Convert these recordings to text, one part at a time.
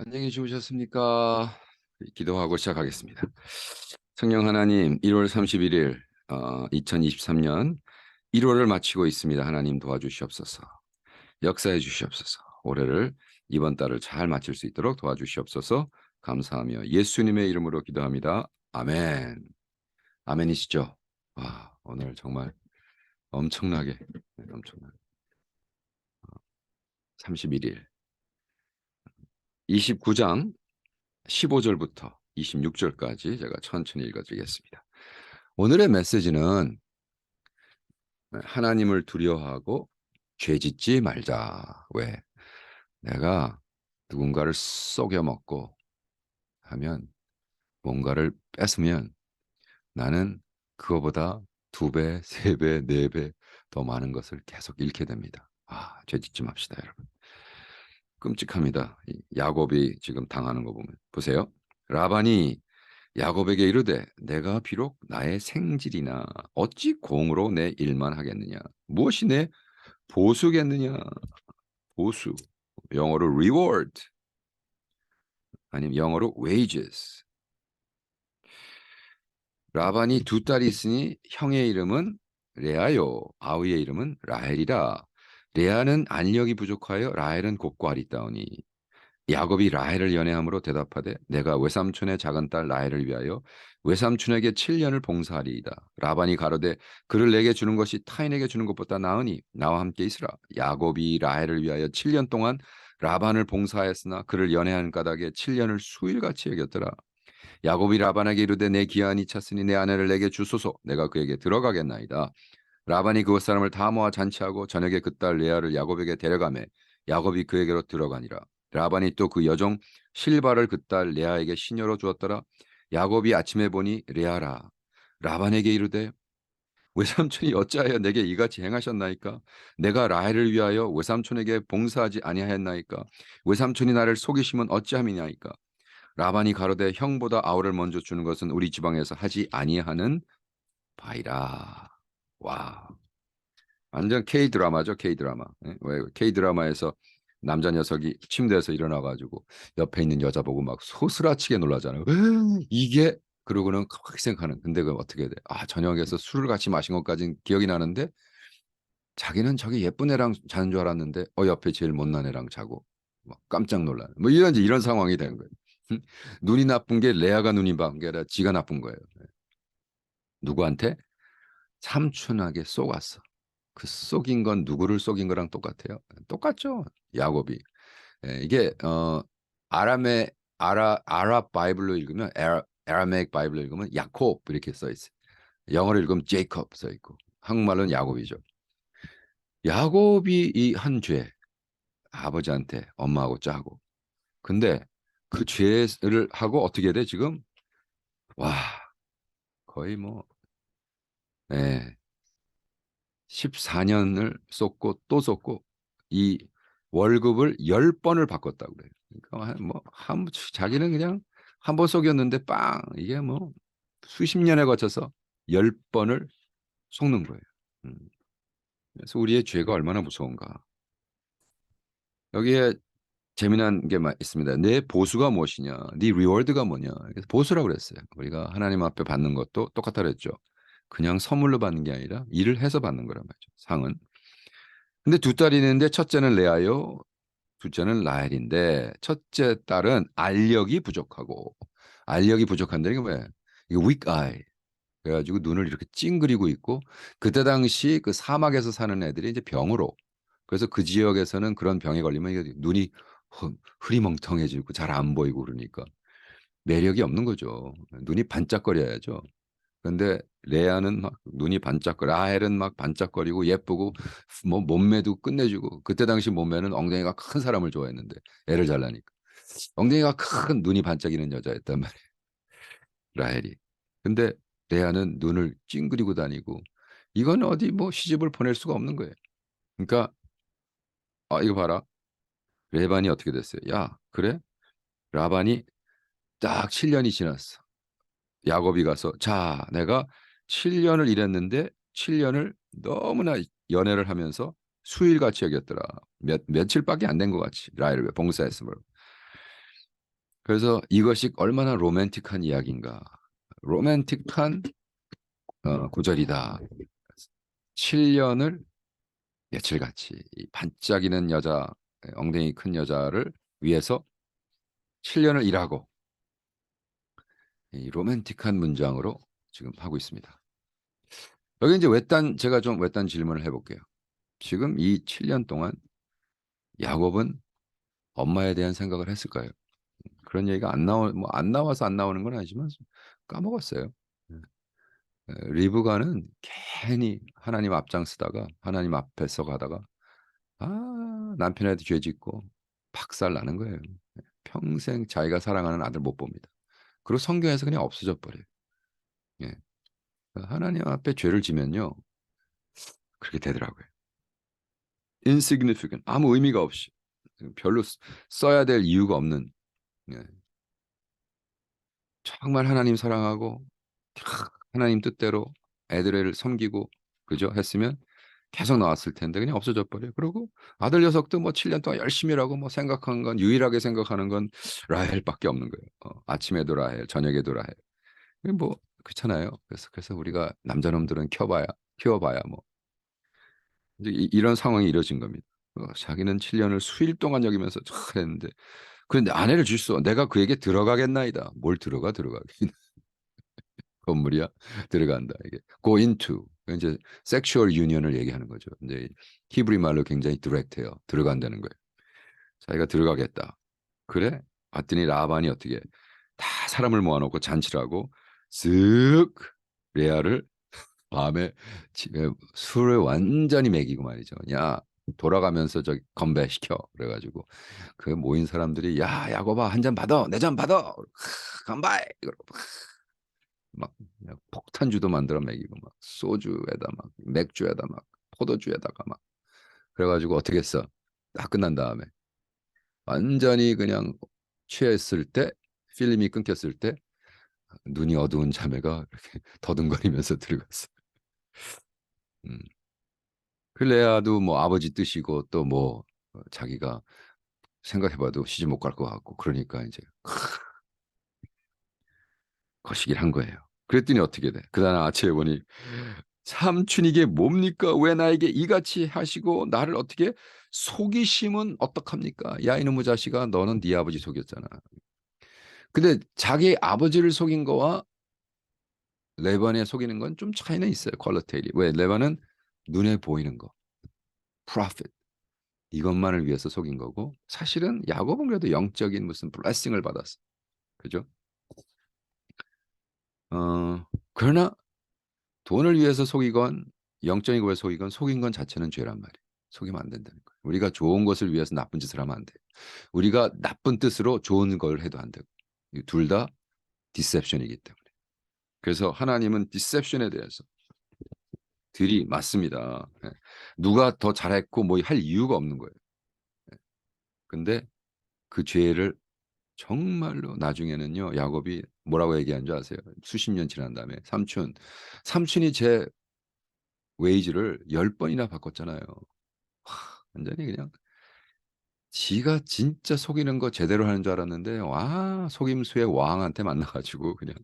안녕히 주무셨습니까? 기도하고 시작하겠습니다. 성령 하나님, 1월 31일 어, 2023년 1월을 마치고 있습니다. 하나님 도와주시옵소서. 역사해 주시옵소서. 올해를 이번 달을 잘 마칠 수 있도록 도와주시옵소서. 감사하며 예수님의 이름으로 기도합니다. 아멘. 아멘이시죠? 와, 오늘 정말 엄청나게 네, 엄청나게 31일 29장 15절부터 26절까지 제가 천천히 읽어드리겠습니다. 오늘의 메시지는 하나님을 두려워하고 죄 짓지 말자. 왜? 내가 누군가를 속여 먹고 하면 뭔가를 뺏으면 나는 그거보다 두 배, 세 배, 네 배 더 많은 것을 계속 잃게 됩니다. 아, 죄 짓지 맙시다, 여러분. 끔찍합니다. 야곱이 지금 당하는 거 보면. 보세요. 라반이 야곱에게 이르되 내가 비록 나의 생질이나 어찌 공으로 내 일만 하겠느냐? 무엇이 내 보수겠느냐? 보수. 영어로 reward. 아니면 영어로 wages. 라반이 두 딸이 있으니 형의 이름은 레아요 아우의 이름은 라헬이라 레아는 안력이 부족하여 라헬은 곱고 아리따우니 야곱이 라헬을 연애함으로 대답하되 내가 외삼촌의 작은 딸 라헬을 위하여 외삼촌에게 7년을 봉사하리이다. 라반이 가로되 그를 내게 주는 것이 타인에게 주는 것보다 나으니 나와 함께 있으라. 야곱이 라헬을 위하여 7년 동안 라반을 봉사하였으나 그를 연애한 까닭에 7년을 수일같이 여겼더라. 야곱이 라반에게 이르되 내 기한이 찼으니 내 아내를 내게 주소서 내가 그에게 들어가겠나이다. 라반이 그곳 사람을 다 모아 잔치하고 저녁에 그 딸 레아를 야곱에게 데려가매 야곱이 그에게로 들어가니라. 라반이 또 그 여종 실바를 그 딸 레아에게 시녀로 주었더라. 야곱이 아침에 보니 레아라. 라반에게 이르되 외삼촌이 어찌하여 내게 이같이 행하셨나이까? 내가 라헬을 위하여 외삼촌에게 봉사하지 아니하였나이까? 외삼촌이 나를 속이시면 어찌함이냐이까? 라반이 가로되 형보다 아우를 먼저 주는 것은 우리 지방에서 하지 아니하는 바이라. 와. 완전 K 드라마죠, K 드라마. 왜 K 드라마에서 남자 녀석이 침대에서 일어나 가지고 옆에 있는 여자 보고 막 소스라치게 놀라잖아요. 이게 그러고는 확 생각하는. 근데 그 어떻게 돼? 아, 저녁에서 술을 같이 마신 것까진 기억이 나는데 자기는 저기 예쁜 애랑 자는 줄 알았는데 어 옆에 제일 못난 애랑 자고 막 깜짝 놀라는. 뭐 이런 이런 상황이 된 거예요. 눈이 나쁜 게 레아가 눈이 나쁜 게 아니라 지가 나쁜 거예요. 누구한테? 삼촌에게 쏘았어. 그 속인 건 누구를 속인 거랑 똑같아요. 똑같죠. 야곱이. 예, 이게 어 아람의 아라 아랍 바이블로 읽으면 아라, 아라메익 바이블로 읽으면 야콥 이렇게 써 있어요. 영어로 읽으면 제이콥 써 있고 한국말로는 야곱이죠. 야곱이 이 한 죄 아버지한테 엄마하고 짜고 근데 그 죄를 하고 어떻게 돼 지금 와 거의 뭐 예. 14년을 쏟고 또 쏟고 이 월급을 10번을 바꿨다고 그래요. 그러니까 뭐 한 자기는 그냥 한 번 속였는데 빵 이게 뭐 수십 년에 거쳐서 10번을 속는 거예요. 음. 그래서 우리의 죄가 얼마나 무서운가. 여기에 재미난 게 있습니다. 내 보수가 무엇이냐, 네 리워드가 뭐냐. 그래서 보수라고 그랬어요. 우리가 하나님 앞에 받는 것도 똑같다 그랬죠. 그냥 선물로 받는 게 아니라 일을 해서 받는 거란 말이죠. 상은. 근데 두 딸이 있는데 첫째는 레아요. 둘째는 라헬인데 첫째 딸은 알력이 부족하고 알력이 부족한다는 게 뭐예요? 이거 weak eye. 그래가지고 눈을 이렇게 찡그리고 있고 그때 당시 그 사막에서 사는 애들이 이제 병으로 그래서 그 지역에서는 그런 병에 걸리면 이게 눈이 흐리멍텅해지고 잘 안 보이고 그러니까 매력이 없는 거죠. 눈이 반짝거려야죠. 근데 레아는 막 눈이 반짝거려 라헬은 막 반짝거리고 예쁘고 뭐 몸매도 끝내주고 그때 당시 몸매는 엉덩이가 큰 사람을 좋아했는데 애를 잘 나니까. 엉덩이가 큰 눈이 반짝이는 여자였단 말이에요 라헬이. 근데 레아는 눈을 찡그리고 다니고 이건 어디 뭐 시집을 보낼 수가 없는 거예요. 그러니까 아 이거 봐라. 레반이 어떻게 됐어요? 야 그래? 라반이 딱 7년이 지났어 야곱이 가서 자 내가 7년을 일했는데 7년을 너무나 연애를 하면서 수일같이 여겼더라. 몇 며칠밖에 안 된 것 같이 라헬을 봉사했으므로. 그래서 이것이 얼마나 로맨틱한 이야기인가. 로맨틱한 어, 구절이다. 7년을 며칠같이 이 반짝이는 여자, 엉덩이 큰 여자를 위해서 7년을 일하고 이 로맨틱한 문장으로 지금 하고 있습니다. 여기 이제 외딴 제가 좀 외딴 질문을 해볼게요. 지금 이 7년 동안 야곱은 엄마에 대한 생각을 했을까요? 그런 얘기가 안 나오 뭐안 나와서 안 나오는 건 아니지만 까먹었어요. 예. 에, 리브가는 괜히 하나님 앞장서다가 하나님 앞에서 가다가 아 남편한테 죄 짓고 박살 나는 거예요. 예. 평생 자기가 사랑하는 아들 못 봅니다. 그리고 성경에서 그냥 없어져 버려요. 예. 하나님 앞에 죄를 지면요. 그렇게 되더라고요. insignificant 아무 의미가 없이 별로 쓰- 써야 될 이유가 없는 예. 정말 하나님 사랑하고 캬, 하나님 뜻대로 애들을 섬기고 그죠 했으면 계속 나왔을 텐데 그냥 없어져 버려요. 그리고 아들 녀석도 뭐 7년 동안 열심히 일하고 뭐 생각한 건 유일하게 생각하는 건 라헬밖에 없는 거예요. 어, 아침에도 라헬, 저녁에도 라헬. 뭐 그렇잖아요. 그래서 그래서 우리가 남자놈들은 켜봐야 키워봐야 뭐 이제 이, 이런 상황이 이뤄진 겁니다. 어, 자기는 7년을 수일 동안 여기면서 쫙 했는데 그런데 아내를 줄수 내가 그에게 들어가겠나이다. 뭘 들어가 들어가긴 건물이야 들어간다 이게 go into 이제 섹슈얼 유니언을 얘기하는 거죠. 이제 히브리 말로 굉장히 디렉트해요. 들어간다는 거예요. 자기가 들어가겠다. 그래? 봤더니 라반이 어떻게 다 사람을 모아놓고 잔치를 하고 쓱 레아를 밤에 집에 술을 완전히 먹이고 말이죠. 야 돌아가면서 저기 건배 시켜 그래가지고 그 모인 사람들이 야 야곱아 한잔 받아 내 잔 받아 이러고 막 폭탄주도 만들어 먹이고 막 소주에다 막 맥주에다 막 포도주에다가 막 그래가지고 어떻게 했어 다 끝난 다음에 완전히 그냥 취했을 때 필름이 끊겼을 때 눈이 어두운 자매가 이렇게 더듬거리면서 들어갔어. 음. 그 레아도 뭐 아버지 뜻이고 또 뭐 자기가 생각해봐도 시집 못 갈 것 같고 그러니까 이제 거시기를 한 거예요. 그랬더니 어떻게 돼? 그 다음 아침에 보니 삼촌 이게 뭡니까? 왜 나에게 이같이 하시고 나를 어떻게 속이심은 어떡합니까? 야 이놈의 자식아 너는 네 아버지 속였잖아. 근데 자기 아버지를 속인 거와 레반에 속이는 건 좀 차이는 있어요. 퀄러테일이. 왜? 레반은 눈에 보이는 거. profit. 이것만을 위해서 속인 거고 사실은 야곱은 그래도 영적인 무슨 블레싱을 받았어. 그죠? 어, 그러나 돈을 위해서 속이건 영적인 거에 속이건 속인 건 자체는 죄란 말이에요. 속이면 안 된다는 거예요. 우리가 좋은 것을 위해서 나쁜 짓을 하면 안 돼요. 우리가 나쁜 뜻으로 좋은 걸 해도 안 되고 둘 다 디셉션이기 때문에. 그래서 하나님은 디셉션에 대해서 들이 맞습니다. 예. 누가 더 잘했고 뭐 할 이유가 없는 거예요. 예. 근데 그 죄를 정말로 나중에는요 야곱이 뭐라고 얘기한 줄 아세요? 수십 년 지난 다음에 삼촌, 삼촌이 제 웨이지를 열 번이나 바꿨잖아요. 와, 완전히 그냥 지가 진짜 속이는 거 제대로 하는 줄 알았는데 와 속임수의 왕한테 만나가지고 그냥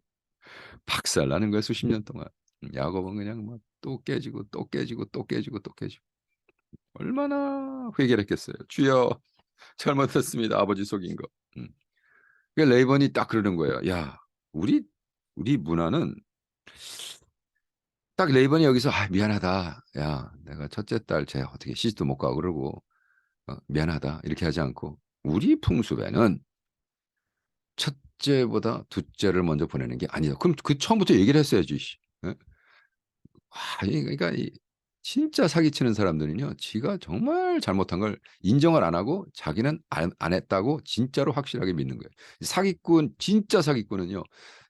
박살 나는 거야 수십 년 동안. 음, 야곱은 그냥 뭐또 깨지고 또 깨지고 또 깨지고 또 깨지고 얼마나 회개를 했겠어요. 주여 잘못했습니다. 아버지 속인 거. 음. 그 레이번이 딱 그러는 거예요. 야 우리 우리 문화는 딱 레이번이 여기서 아 미안하다. 야 내가 첫째 딸 쟤 어떻게 시집도 못 가고 그러고 어, 미안하다 이렇게 하지 않고 우리 풍습에는 첫째보다 둘째를 먼저 보내는 게 아니다. 그럼 그 처음부터 얘기를 했어야지. 씨. 예? 와, 이- 그러니까 이 진짜 사기치는 사람들은요, 지가 정말 잘못한 걸 인정을 안 하고 자기는 안, 안 했다고 진짜로 확실하게 믿는 거예요. 사기꾼, 진짜 사기꾼은요,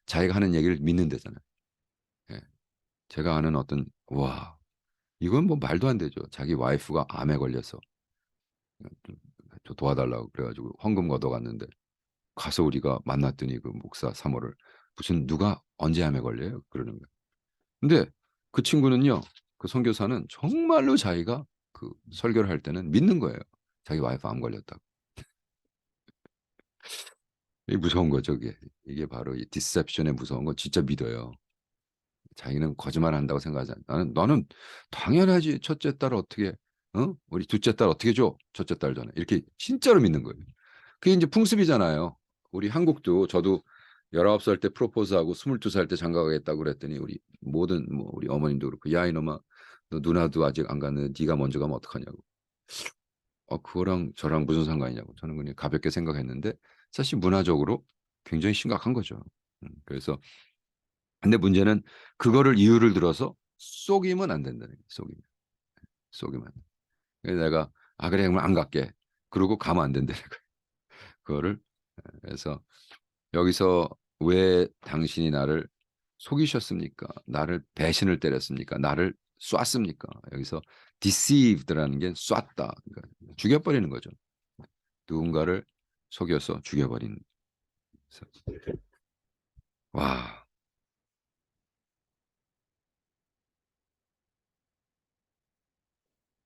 자기가 하는 얘기를 믿는 데잖아요. 예. 제가 아는 어떤, 와, 이건 뭐 말도 안 되죠. 자기 와이프가 암에 걸려서 좀저 도와달라고 그래가지고 헌금 걷어갔는데 가서 우리가 만났더니 그 목사 사모를 무슨 누가 언제 암에 걸려요? 그러는 거예요. 근데 그 친구는요, 그 선교사는 정말로 자기가 그 설교를 할 때는 믿는 거예요. 자기 와이프 암 걸렸다고. 이게 무서운 거죠, 그게. 이게 바로 이 디셉션의 무서운 건 진짜 믿어요. 자기는 거짓말 한다고 생각하지 않 나는 나는 당연하지. 첫째 딸 어떻게 어? 우리 둘째 딸 어떻게 줘? 첫째 딸 전에. 이렇게 진짜로 믿는 거예요. 그게 이제 풍습이잖아요. 우리 한국도 저도 19살 때 프로포즈하고 22살 때 장가 가겠다고 그랬더니 우리 모든 뭐 우리 어머님도 그렇고 야 이놈아 너 누나도 아직 안 갔는데 네가 먼저 가면 어떡하냐고. 어 그거랑 저랑 무슨 상관이냐고. 저는 그냥 가볍게 생각했는데 사실 문화적으로 굉장히 심각한 거죠. 음 그래서 근데 문제는 그거를 이유를 들어서 속이면 안 된다는 거예요. 속이면. 속이면 안 돼. 그래서 내가 "아 그래 그럼 안 갈게." 그러고 가면 안 된다는 거예요. 그거를 예 그래서 여기서 "왜 당신이 나를 속이셨습니까? 나를 배신을 때렸습니까? 나를 쐈습니까?" 여기서 deceived라는 게 쐈다. 그러니까 죽여 버리는 거죠. 누군가를 속여서 죽여 버리는. 그래서 와.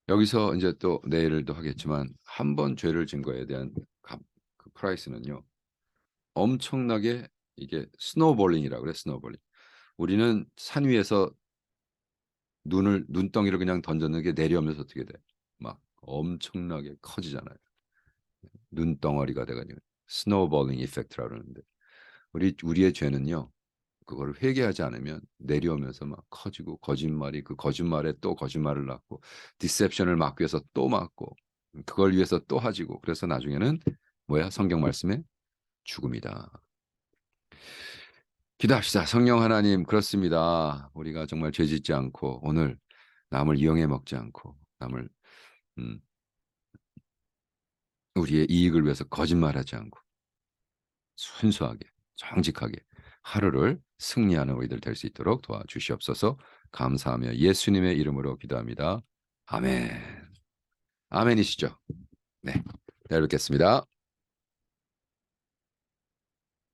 여기서 인제 또 내일도 하겠지만 한 번 죄를 진 거에 대한 값 그 프라이스는요. 엄청나게 이게 스노볼링이라고 그래요, 스노볼링. 우리는 산 위에서 눈을 눈덩이를 그냥 던졌는데 내려오면서 어떻게 돼? 막 엄청나게 커지잖아요. 눈덩어리가 돼 가지고 스노볼링 이펙트라고 그러는데 우리 우리의 죄는요. 그거를 회개하지 않으면 내려오면서 막 커지고 거짓말이 그 거짓말에 또 거짓말을 낳고 디셉션을 막기 위해서 또 막고 그걸 위해서 또 하지고 그래서 나중에는 뭐야? 성경 말씀에 죽음이다. 기도합시다. 성령 하나님 그렇습니다. 우리가 정말 죄 짓지 않고 오늘 남을 이용해 먹지 않고 남을 음 우리의 이익을 위해서 거짓말하지 않고 순수하게 정직하게 하루를 승리하는 우리들 될 수 있도록 도와주시옵소서. 감사하며 예수님의 이름으로 기도합니다. 아멘. 아멘이시죠? 네. 내일 뵙겠습니다.